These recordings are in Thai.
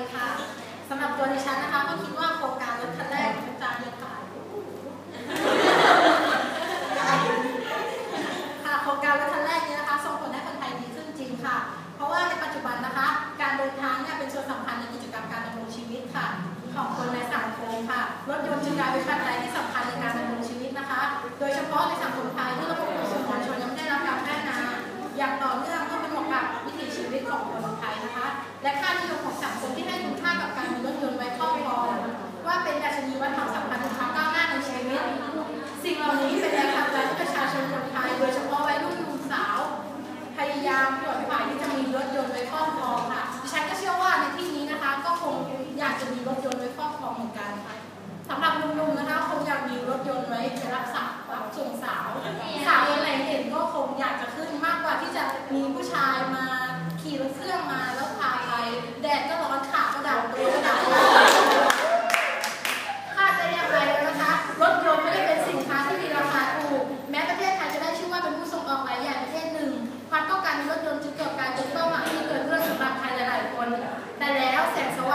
ดีค่ะ สำหรับตัวดิฉันนะคะ ก็คิดว่าโครงการรถคันแรกของจานเลยค่ะค่ะโครงการรถคันแรกนี้นะคะส่งผลให้คนไทยดีขึ้นจริงค่ะ เพราะว่าในปัจจุบันนะคะ การเดินทางเนี่ยเป็นส่วนสำคัญในกิจกรรมการดำรงชีวิตค่ะ ของคนในสังคมค่ะ รถยนต์จึงกลายเป็นปัจจัยที่สำคัญในการดำรงชีวิตนะคะ โดยเฉพาะในสังคมไทยที่ระบบขนส่งมวลชนยังไม่ได้รับการพัฒนา อย่างต่อเนื่องก็เป็นเหมาะกับวิถีชีวิตของคนไทยนะคะ และค่านิยมของ ดัชนีวัดความสำคัญของความก้าวหน้าในชีวิตสิ่งเหล่านี้เป็นแรงผลักดันให้ประชาชนคนไทยโดยเฉพาะวัยรุ่นหนุ่มสาว พยายามขวนขวายที่จะมีรถยนต์ไว้ครอบครองค่ะดิฉันก็เชื่อว่าในที่นี้นะคะ ก็คงอยากจะมีรถยนต์ไว้ครอบครองเหมือนกันค่ะสำหรับหนุ่มๆนะคะคงอยากมีรถยนต์ไว้ไปรับสาวรับส่งสาวสาวคนไหนเห็นก็คงอยากจะขึ้นมากกว่าที่จะมีผู้ชายมา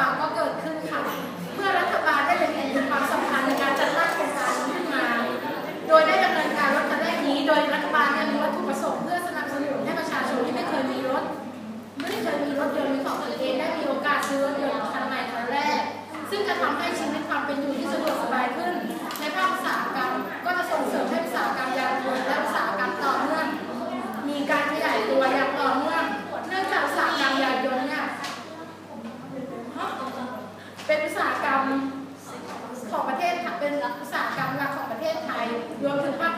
างก็เกิดขึ้นค่ะ เป็นอุตสาหกรรมของประเทศเป็นอุตสาหกรรมหลักของประเทศไทยรวมถึงภาค